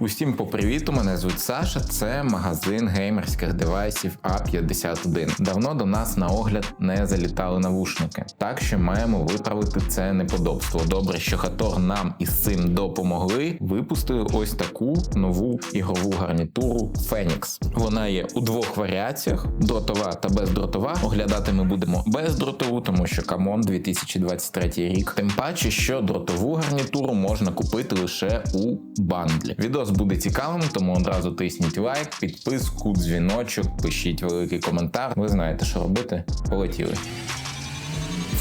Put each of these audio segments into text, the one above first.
Усім по привіту, мене звуть Саша. Це магазин геймерських девайсів А51. Давно до нас на огляд не залітали навушники, так що маємо виправити це неподобство. Добре, що Хатор нам із цим допомогли. Випустили ось таку нову ігрову гарнітуру Phoenix. Вона є у двох варіаціях: дротова та бездротова. Оглядати ми будемо бездротову, тому що камон 2023 рік. Тим паче, що дротову гарнітуру можна купити лише у бандлі. Відео буде цікавим, тому одразу тисніть лайк, підписку, дзвіночок, пишіть великий коментар. Ви знаєте, що робити. Полетіли.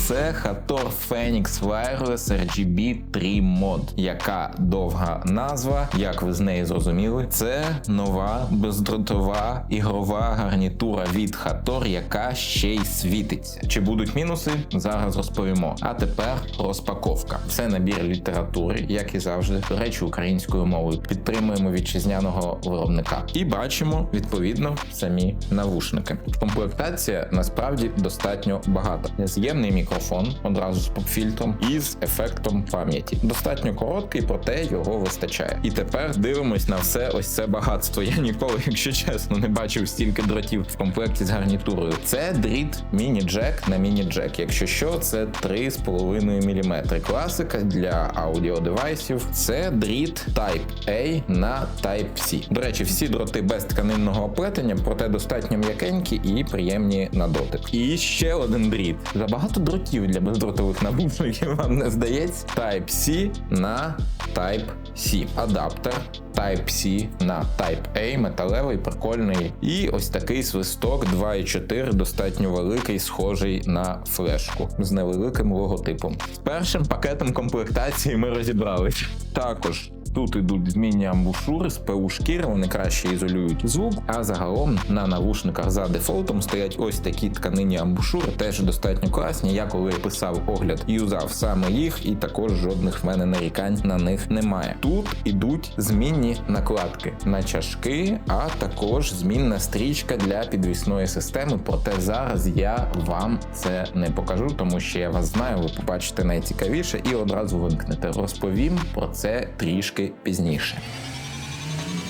Це Hator Phoenix Wireless RGB 3 Mod, яка довга назва, як ви з неї зрозуміли, це нова бездротова ігрова гарнітура від Hator, яка ще й світиться. Чи будуть мінуси? Зараз розповімо. А тепер розпаковка. Це набір літератури, як і завжди, до речі, українською мовою. Підтримуємо вітчизняного виробника. І бачимо відповідно самі навушники. Комплектація насправді достатньо багата. З'ємний мікрофон одразу з попфільтром і з ефектом пам'яті. Достатньо короткий, проте його вистачає. І тепер дивимось на все ось це багатство. Я ніколи, якщо чесно, не бачив стільки дротів в комплекті з гарнітурою. Це дріт міні-джек на міні-джек. Якщо що, це 3,5 мм. Класика для аудіодевайсів. Це дріт Type A на Type-C. До речі, всі дроти без тканинного оплетення, проте достатньо м'якенькі і приємні на дотик. І ще один дріт. Забагато дротів для бездротових навушників, вам не здається. Type-C на Type-C. Адаптер Type-C на Type-A, металевий, прикольний. І ось такий свисток 2.4, достатньо великий, схожий на флешку з невеликим логотипом. З першим пакетом комплектації ми розібрались. Також Тут ідуть змінні амбушури з ПУ шкіри, вони краще ізолюють звук. А загалом на навушниках за дефолтом стоять ось такі тканині амбушури, теж достатньо класні. Я коли писав огляд, юзав саме їх, і також жодних в мене нарікань на них немає. Тут ідуть змінні накладки на чашки, а також змінна стрічка для підвісної системи. Проте зараз я вам це не покажу, тому що я вас знаю, ви побачите найцікавіше і одразу вимкнете. Розповім про це трішки пізніше.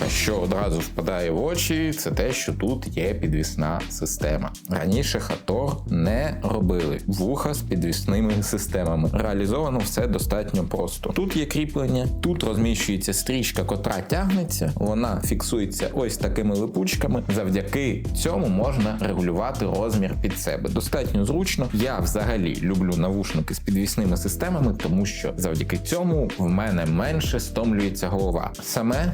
Що одразу впадає в очі, це те, що тут є підвісна система. Раніше Хатор не робили вуха з підвісними системами. Реалізовано все достатньо просто. Тут є кріплення, тут розміщується стрічка, котра тягнеться, вона фіксується ось такими липучками. Завдяки цьому можна регулювати розмір під себе. Достатньо зручно. Я взагалі люблю навушники з підвісними системами, тому що завдяки цьому в мене менше стомлюється голова. Саме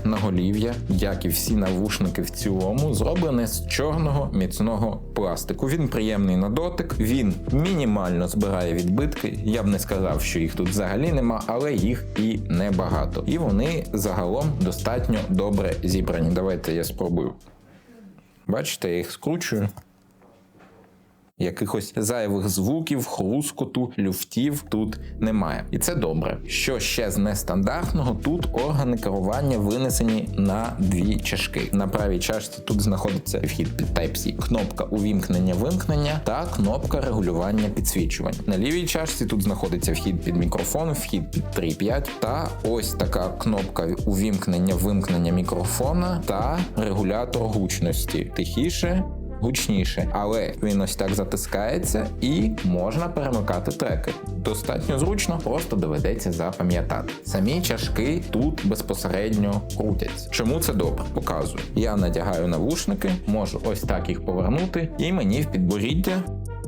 наголів'я як і всі навушники в цілому, зроблене з чорного міцного пластику. Він приємний на дотик, він мінімально збирає відбитки. Я б не сказав, що їх тут взагалі нема, але їх і небагато. І вони загалом достатньо добре зібрані. Давайте я спробую. Бачите, я їх скручую. Якихось зайвих звуків, хрускоту, люфтів тут немає. І це добре. Що ще з нестандартного, тут органи керування винесені на дві чашки. На правій чашці тут знаходиться вхід під Type-C, кнопка увімкнення-вимкнення та кнопка регулювання підсвічувань. На лівій чашці тут знаходиться вхід під мікрофон, вхід під 3.5 та ось така кнопка увімкнення-вимкнення мікрофона та регулятор гучності. Тихіше гучніше, але він ось так затискається і можна перемикати треки. Достатньо зручно, просто доведеться запам'ятати. Самі чашки тут безпосередньо крутяться. Чому це добре? Показую. Я надягаю навушники, можу ось так їх повернути, і мені в підборіддя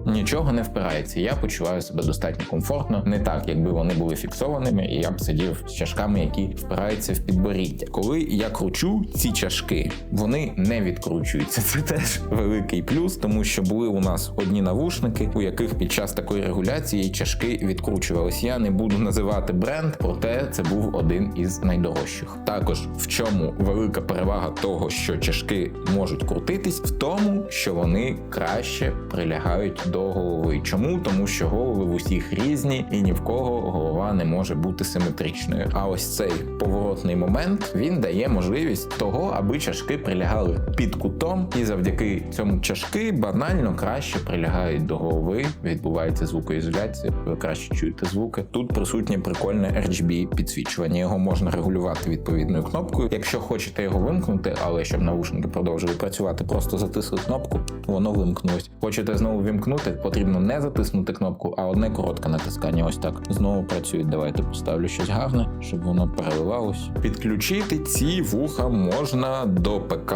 нічого не впирається. Я почуваю себе достатньо комфортно, не так, якби вони були фіксованими, і я б сидів з чашками, які впираються в підборіддя. Коли я кручу ці чашки, вони не відкручуються. Це теж великий плюс, тому що були у нас одні навушники, у яких під час такої регуляції чашки відкручувались. Я не буду називати бренд, проте це був один із найдорожчих. Також в чому велика перевага того, що чашки можуть крутитись, в тому, що вони краще прилягають до до голови. Чому? Тому що голови в усіх різні, і ні в кого голова не може бути симетричною. А ось цей поворотний момент він дає можливість того, аби чашки прилягали під кутом, і завдяки цьому чашки банально краще прилягають до голови. Відбувається звукоізоляція. Ви краще чуєте звуки. Тут присутнє прикольне RGB підсвічування. Його можна регулювати відповідною кнопкою. Якщо хочете його вимкнути, але щоб навушники продовжили працювати, просто затисли кнопку, воно вимкнулось. Хочете знову вімкнути, потрібно не затиснути кнопку, а одне коротке натискання. Ось так знову працює. Давайте поставлю щось гарне, щоб воно переливалось. Підключити ці вуха можна до ПК,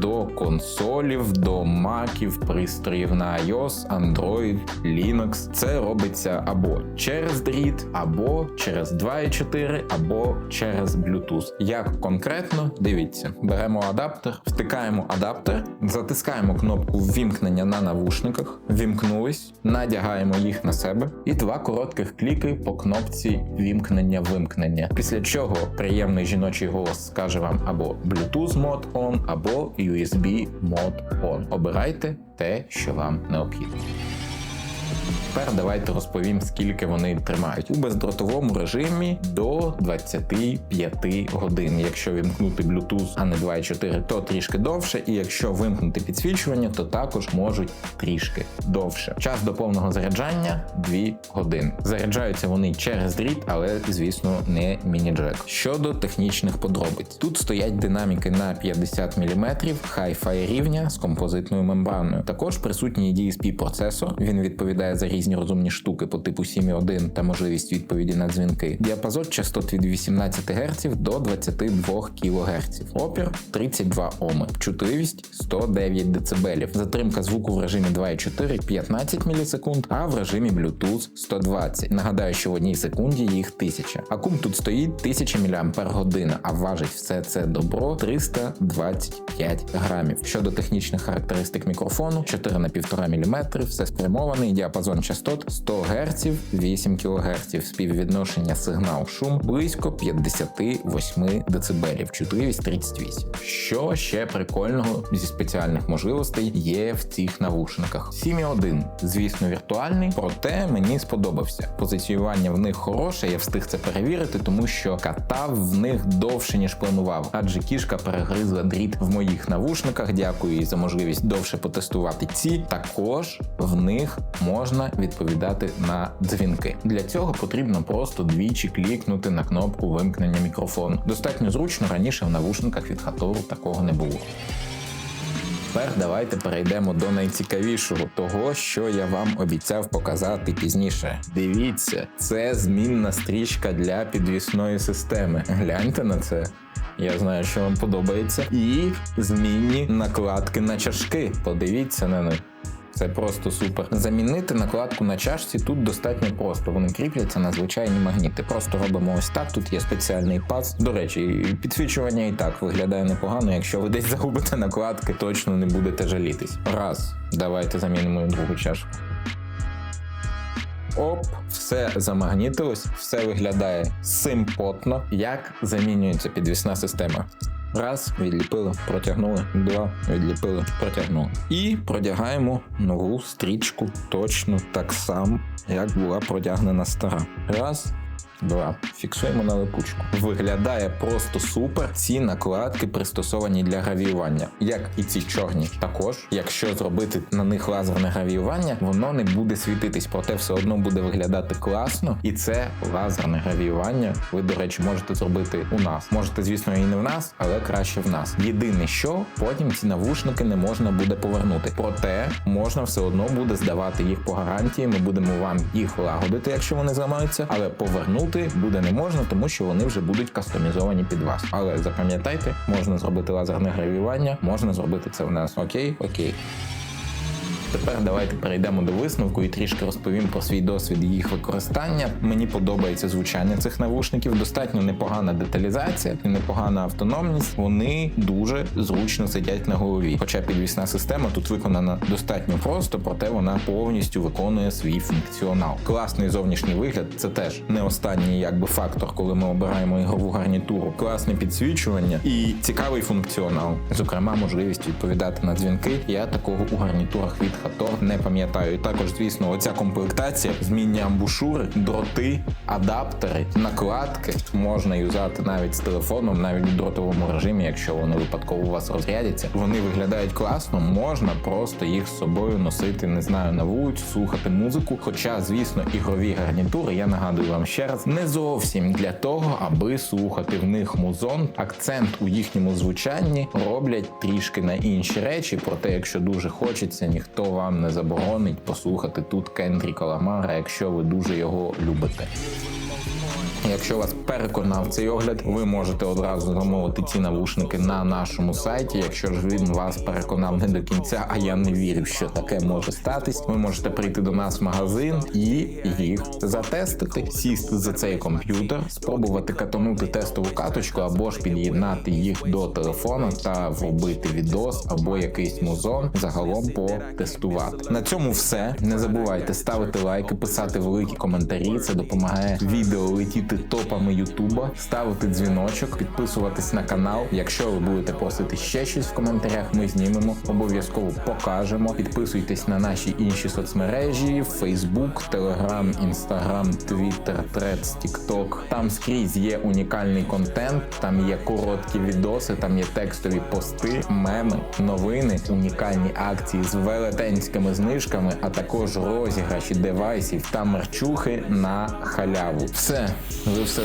до консолів, до маків, пристроїв на iOS, Android, Linux. Це робиться або через дріт, або через 2.4, або через Bluetooth. Як конкретно, дивіться, беремо адаптер, втикаємо адаптер, затискаємо кнопку ввімкнення на навушниках, вімкнулись, надягаємо їх на себе, і два коротких кліки по кнопці вімкнення-вимкнення. Після чого приємний жіночий голос скаже вам або Bluetooth мод on, або USB мод on. Обирайте те, що вам необхідно. Тепер давайте розповім, скільки вони тримають у бездротовому режимі до 25 годин. Якщо вімкнути Bluetooth, а не 2.4, то трішки довше. І якщо вимкнути підсвічування, то також можуть трішки довше. Час до повного заряджання 2 години. Заряджаються вони через дріт, але звісно не міні-джек. Щодо технічних подробиць, тут стоять динаміки на 50 мм Hi-Fi рівня з композитною мембраною. Також присутній DSP процесор. Він відповідає за різні розумні штуки по типу 7.1 та можливість відповіді на дзвінки. Діапазон частот від 18 Гц до 22 кГц. Опір 32 Оми, чутливість 109 дБ. Затримка звуку в режимі 2.4 15 мілісекунд, а в режимі Bluetooth 120. Нагадаю, що в одній секунді їх 1000. Акум тут стоїть 1000 мАч, а важить все це добро 325 грамів. Щодо технічних характеристик мікрофону, 4 на 1,5 мм, все спрямований, діапазон частот 100 Гц, 8 кГц, співвідношення сигнал шум близько 58 дБ, чутливість 38. Що ще прикольного зі спеціальних можливостей є в цих навушниках? 7.1, звісно, віртуальний, проте мені сподобався. Позиціювання в них хороше, я встиг це перевірити, тому що катав в них довше ніж планував, адже кішка перегризла дріт в моїх навушниках. Дякую їй за можливість довше потестувати ці. Також в них можна відповідати на дзвінки. Для цього потрібно просто двічі клікнути на кнопку вимкнення мікрофону. Достатньо зручно раніше в навушниках від Хатору такого не було. Тепер давайте перейдемо до найцікавішого того, що я вам обіцяв показати пізніше. Дивіться, це змінна стрічка для підвісної системи. Гляньте на це. Я знаю, що вам подобається. І змінні накладки на чашки. Подивіться на них. Це просто супер. Замінити накладку на чашці тут достатньо просто. Вони кріпляться на звичайні магніти. Просто робимо ось так. Тут є спеціальний паз. До речі, підсвічування і так виглядає непогано. Якщо ви десь загубите накладки, точно не будете жалітись. Раз. Давайте замінимо другу чашку. Оп, все замагнітилось, все виглядає симпотно. Як замінюється підвісна система? Раз, відліпили, протягнули, два, відліпили, протягнули. І продягаємо нову стрічку точно так само, як була продягнена стара. Раз. Два. Фіксуємо на липучку. Виглядає просто супер. Ці накладки пристосовані для гравіювання, як і ці чорні. Також, якщо зробити на них лазерне гравіювання, воно не буде світитись, проте все одно буде виглядати класно. І це лазерне гравіювання. Ви, до речі, можете зробити у нас. Можете, звісно, і не в нас, але краще в нас. Єдине, що потім ці навушники не можна буде повернути. Проте можна все одно буде здавати їх по гарантії. Ми будемо вам їх лагодити, якщо вони зламаються, але повернути буде не можна, тому що вони вже будуть кастомізовані під вас. Але запам'ятайте, можна зробити лазерне гравіювання, можна зробити це в нас. Окей, окей. Тепер давайте перейдемо до висновку і трішки розповім про свій досвід їх використання. Мені подобається звучання цих навушників, достатньо непогана деталізація і непогана автономність. Вони дуже зручно сидять на голові. Хоча підвісна система тут виконана достатньо просто, проте вона повністю виконує свій функціонал. Класний зовнішній вигляд це теж не останній якби фактор, коли ми обираємо ігрову гарнітуру. Класне підсвічування і цікавий функціонал, зокрема, можливість відповідати на дзвінки. Я такого у гарнітурах від хато не пам'ятаю. І також, звісно, оця комплектація, змінні амбушури, дроти, адаптери, накладки можна юзати навіть з телефоном, навіть в дротовому режимі, якщо вони випадково у вас розрядяться. Вони виглядають класно, можна просто їх з собою носити, не знаю, на вулицю, слухати музику. Хоча, звісно, ігрові гарнітури, я нагадую вам ще раз, не зовсім для того, аби слухати в них музон. Акцент у їхньому звучанні роблять трішки на інші речі. Проте, якщо дуже хочеться, ніхто вам не заборонить послухати тут Кендріка Ламара, якщо ви дуже його любите. Якщо вас переконав цей огляд, ви можете одразу замовити ці навушники на нашому сайті. Якщо ж він вас переконав не до кінця, а я не вірю, що таке може статись. Ви можете прийти до нас в магазин і їх затестити, сісти за цей комп'ютер, спробувати катанути тестову каточку або ж під'єднати їх до телефона та вробити відос або якийсь музон загалом потестувати. На цьому все. Не забувайте ставити лайки, писати великі коментарі. Це допомагає відео летіти топами Ютуба, ставити дзвіночок, підписуватись на канал. Якщо ви будете просити ще щось в коментарях, ми знімемо. Обов'язково покажемо. Підписуйтесь на наші інші соцмережі: Facebook, Telegram, Instagram, Twitter, Threads, TikTok. Там скрізь є унікальний контент, там є короткі відоси, там є текстові пости, меми, новини, унікальні акції з велетенськими знижками, а також розіграші девайсів та мерчухи на халяву. Все, ви все